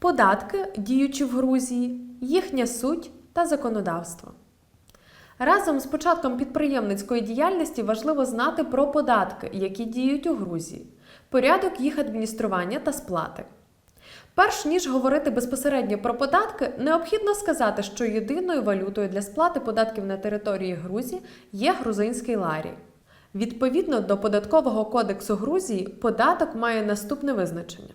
Податки, діючі в Грузії, їхня суть та законодавство. Разом з початком підприємницької діяльності важливо знати про податки, які діють у Грузії, порядок їх адміністрування та сплати. Перш ніж говорити безпосередньо про податки, необхідно сказати, що єдиною валютою для сплати податків на території Грузії є грузинський ларі. Відповідно до податкового кодексу Грузії, податок має наступне визначення: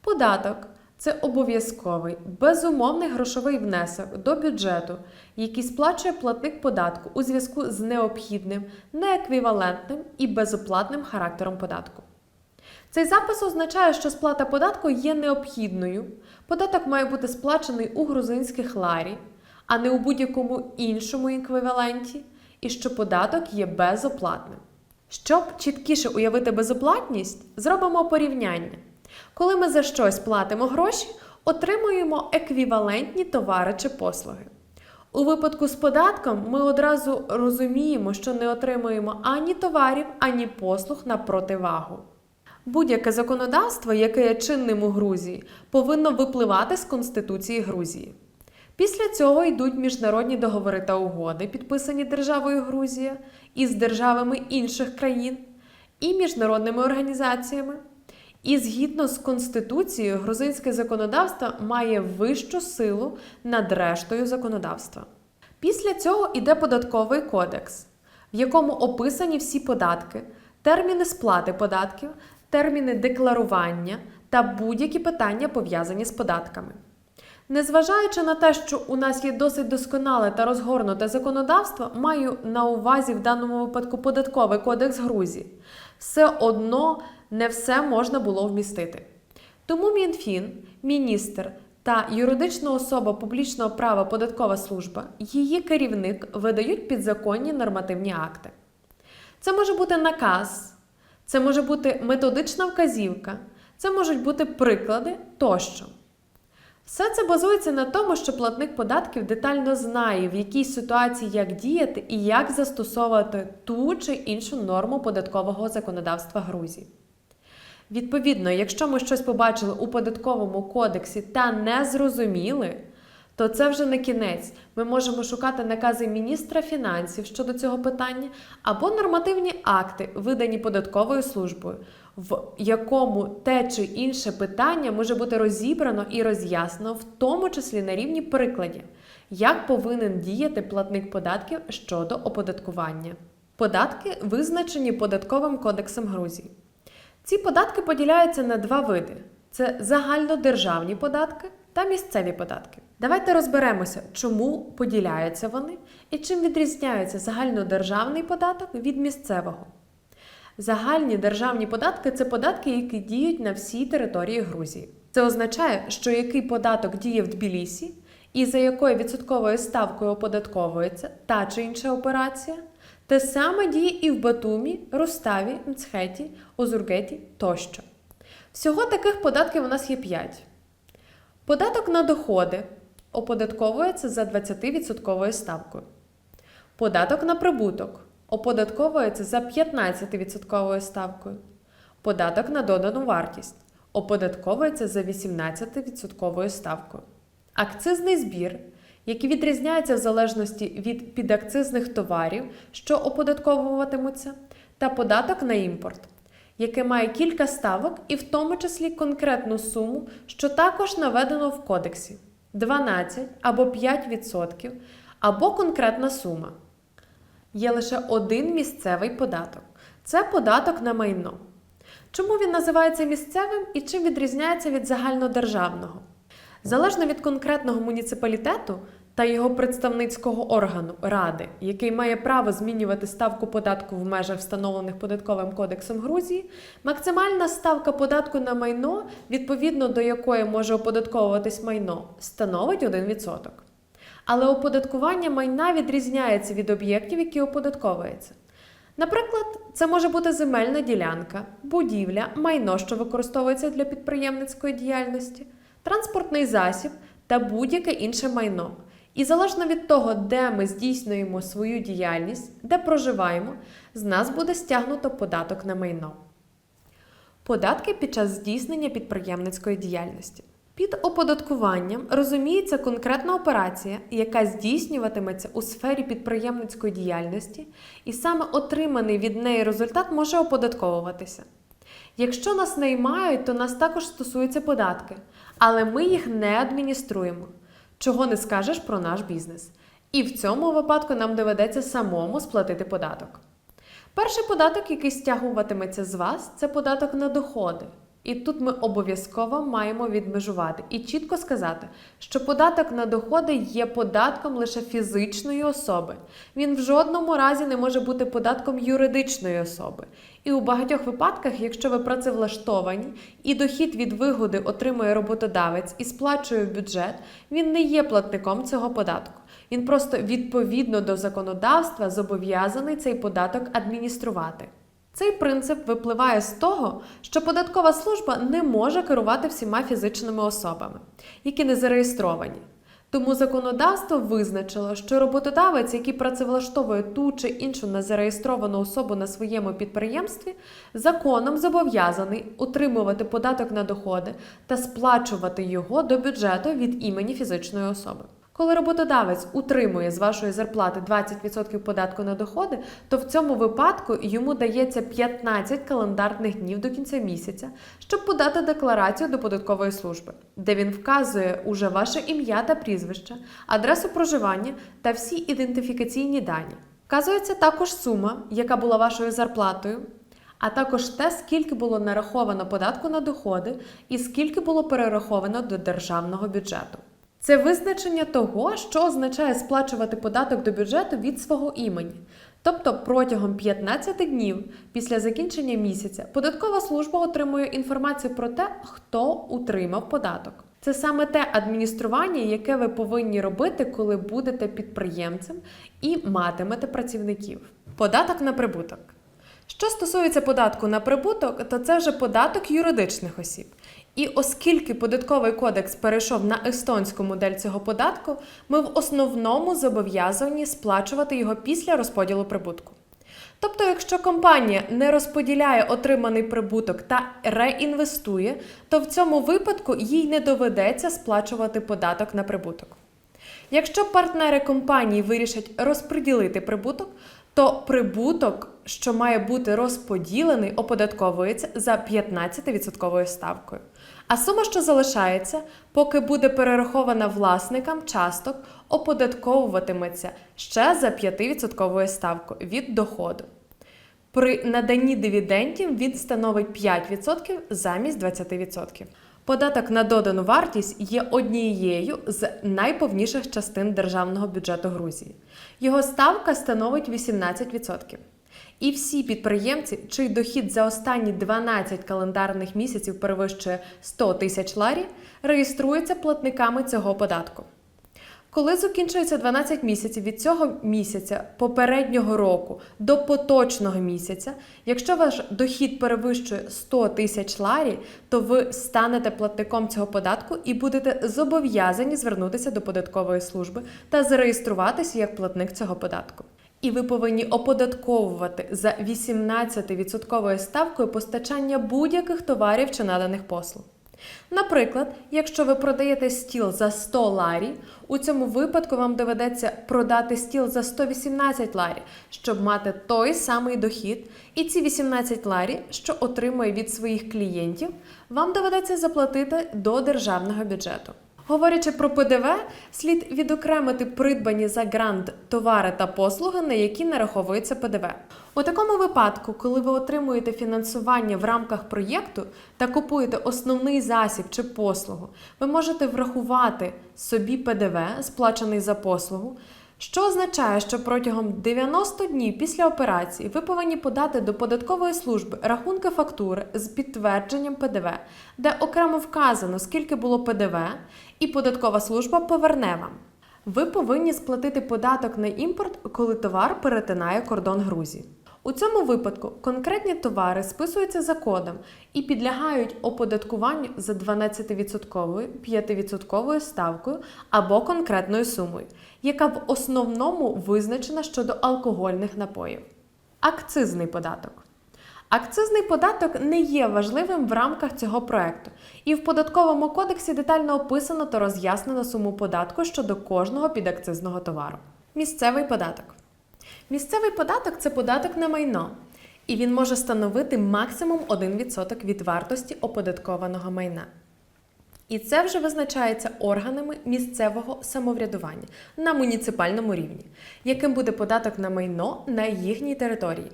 податок це обов'язковий безумовний грошовий внесок до бюджету, який сплачує платник податку у зв'язку з необхідним, нееквівалентним і безоплатним характером податку. Цей запис означає, що сплата податку є необхідною. Податок має бути сплачений у грузинських ларі, а не у будь-якому іншому еквіваленті, і що податок є безоплатним. Щоб чіткіше уявити безоплатність, зробимо порівняння. Коли ми за щось платимо гроші, отримуємо еквівалентні товари чи послуги. У випадку з податком ми одразу розуміємо, що не отримуємо ані товарів, ані послуг на противагу. Будь-яке законодавство, яке є чинним у Грузії, повинно випливати з Конституції Грузії. Після цього йдуть міжнародні договори та угоди, підписані державою Грузія із державами інших країн і міжнародними організаціями. І згідно з Конституцією, грузинське законодавство має вищу силу над рештою законодавства. Після цього йде податковий кодекс, в якому описані всі податки, терміни сплати податків, терміни декларування та будь-які питання пов'язані з податками. Незважаючи на те, що у нас є досить досконале та розгорнуте законодавство, маю на увазі в даному випадку податковий кодекс Грузії, все одно не все можна було вмістити. Тому Мінфін, міністр та юридична особа публічного права податкова служба, її керівник видають підзаконні нормативні акти. Це може бути наказ, це може бути методична вказівка, це можуть бути приклади тощо. Все це базується на тому, що платник податків детально знає, в якій ситуації як діяти і як застосовувати ту чи іншу норму податкового законодавства Грузії. Відповідно, якщо ми щось побачили у податковому кодексі та не зрозуміли, то це вже не кінець. Ми можемо шукати накази міністра фінансів щодо цього питання або нормативні акти, видані податковою службою, в якому те чи інше питання може бути розібрано і роз'яснено, в тому числі на рівні прикладів, як повинен діяти платник податків щодо оподаткування. Податки визначені податковим кодексом Грузії. Ці податки поділяються на два види: це загальнодержавні податки та місцеві податки. Давайте розберемося, чому поділяються вони і чим відрізняється загальнодержавний податок від місцевого. Загальні державні податки це податки, які діють на всій території Грузії. Це означає, що який податок діє в Тбілісі і за якою відсотковою ставкою оподатковується та чи інша операція, те саме діє і в Батумі, Руставі, Мцхеті, Озургеті тощо. Всього таких податків у нас є 5. Податок на доходи оподатковується за 20% ставкою. Податок на прибуток оподатковується за 15% ставкою. Податок на додану вартість оподатковується за 18% ставкою. Акцизний збір, який відрізняється в залежності від підакцизних товарів, що оподатковуватимуться, та податок на імпорт, який має кілька ставок і в тому числі конкретну суму, що також наведено в кодексі 12 або 5%, або конкретна сума. Є лише один місцевий податок це податок на майно. Чому він називається місцевим і чим відрізняється від загальнодержавного? Залежно від конкретного муніципалітету та його представницького органу ради, який має право змінювати ставку податку в межах встановлених податковим кодексом Грузії, максимальна ставка податку на майно, відповідно до якої може оподатковуватись майно, становить 1%. Але оподаткування майна відрізняється від об'єктів, які оподатковуються. Наприклад, це може бути земельна ділянка, будівля, майно, що використовується для підприємницької діяльності, транспортний засіб та будь-яке інше майно. І залежно від того, де ми здійснюємо свою діяльність, де проживаємо, з нас буде стягнуто податок на майно. Податки під час здійснення підприємницької діяльності. Під оподаткуванням розуміється конкретна операція, яка здійснюватиметься у сфері підприємницької діяльності, і саме отриманий від неї результат може оподатковуватися. Якщо нас наймають, то нас також стосуються податки, але ми їх не адмініструємо, чого не скажеш про наш бізнес. І в цьому випадку нам доведеться самому сплатити податок. Перший податок, який стягуватиметься з вас, це податок на доходи. І тут ми обов'язково маємо відмежувати і чітко сказати, що податок на доходи є податком лише фізичної особи. Він в жодному разі не може бути податком юридичної особи. І у багатьох випадках, якщо ви працевлаштовані і дохід від вигоди отримує роботодавець і сплачує в бюджет, він не є платником цього податку. Він просто відповідно до законодавства зобов'язаний цей податок адмініструвати. Цей принцип випливає з того, що податкова служба не може керувати всіма фізичними особами, які не зареєстровані. Тому законодавство визначило, що роботодавець, який працевлаштовує ту чи іншу незареєстровану особу на своєму підприємстві, законом зобов'язаний утримувати податок на доходи та сплачувати його до бюджету від імені фізичної особи. Коли роботодавець утримує з вашої зарплати 20% податку на доходи, то в цьому випадку йому дається 15 календарних днів до кінця місяця, щоб подати декларацію до податкової служби, де він вказує уже ваше ім'я та прізвище, адресу проживання та всі ідентифікаційні дані. Вказується також сума, яка була вашою зарплатою. А також те, скільки було нараховано податку на доходи і скільки було перераховано до державного бюджету. Це визначення того, що означає сплачувати податок до бюджету від свого імені. Тобто протягом 15 днів після закінчення місяця податкова служба отримує інформацію про те, хто утримав податок. Це саме те адміністрування, яке ви повинні робити, коли будете підприємцем і матимете працівників. Податок на прибуток. Що стосується податку на прибуток, то це вже податок юридичних осіб. І оскільки податковий кодекс перейшов на естонську модель цього податку, ми в основному зобов'язані сплачувати його після розподілу прибутку. Тобто, якщо компанія не розподіляє отриманий прибуток та реінвестує, то в цьому випадку їй не доведеться сплачувати податок на прибуток. Якщо партнери компанії вирішать розподілити прибуток, то прибуток, що має бути розподілений, оподатковується за 15% ставкою. А сума, що залишається, поки буде перерахована власникам часток, оподатковуватиметься ще за 5% ставкою від доходу. При наданні дивідендів він становить 5% замість 20%. Податок на додану вартість є однією з найповніших частин державного бюджету Грузії. Його ставка становить 18%. І всі підприємці, чий дохід за останні 12 календарних місяців перевищує 100 тисяч ларі, реєструються платниками цього податку. Коли закінчується 12 місяців від цього місяця попереднього року до поточного місяця, якщо ваш дохід перевищує 100 тисяч ларі, то ви станете платником цього податку і будете зобов'язані звернутися до податкової служби та зареєструватися як платник цього податку. І ви повинні оподатковувати за 18% ставкою постачання будь-яких товарів чи наданих послуг. Наприклад, якщо ви продаєте стіл за 100 ларі, у цьому випадку вам доведеться продати стіл за 118 ларі, щоб мати той самий дохід, і ці 18 ларі, що отримує від своїх клієнтів, вам доведеться заплатити до державного бюджету. Говорячи про ПДВ, слід відокремити придбані за грант товари та послуги, на які нараховується ПДВ. У такому випадку, коли ви отримуєте фінансування в рамках проєкту та купуєте основний засіб чи послугу, ви можете врахувати собі ПДВ, сплачений за послугу. Що означає, що протягом 90 днів після операції ви повинні подати до податкової служби рахунки фактури з підтвердженням ПДВ, де окремо вказано, скільки було ПДВ, і податкова служба поверне вам. Ви повинні сплатити податок на імпорт, коли товар перетинає кордон Грузії. У цьому випадку конкретні товари списуються за кодом і підлягають оподаткуванню за 12%, 5% ставкою або конкретною сумою, яка в основному визначена щодо алкогольних напоїв. Акцизний податок. Акцизний податок не є важливим в рамках цього проекту, і в податковому кодексі детально описано та роз'яснено суму податку щодо кожного підакцизного товару. Місцевий податок. Місцевий податок це податок на майно, і він може становити максимум 1% від вартості оподаткованого майна. І це вже визначається органами місцевого самоврядування на муніципальному рівні, яким буде податок на майно на їхній території.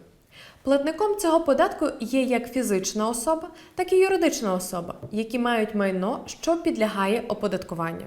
Платником цього податку є як фізична особа, так і юридична особа, які мають майно, що підлягає оподаткуванню.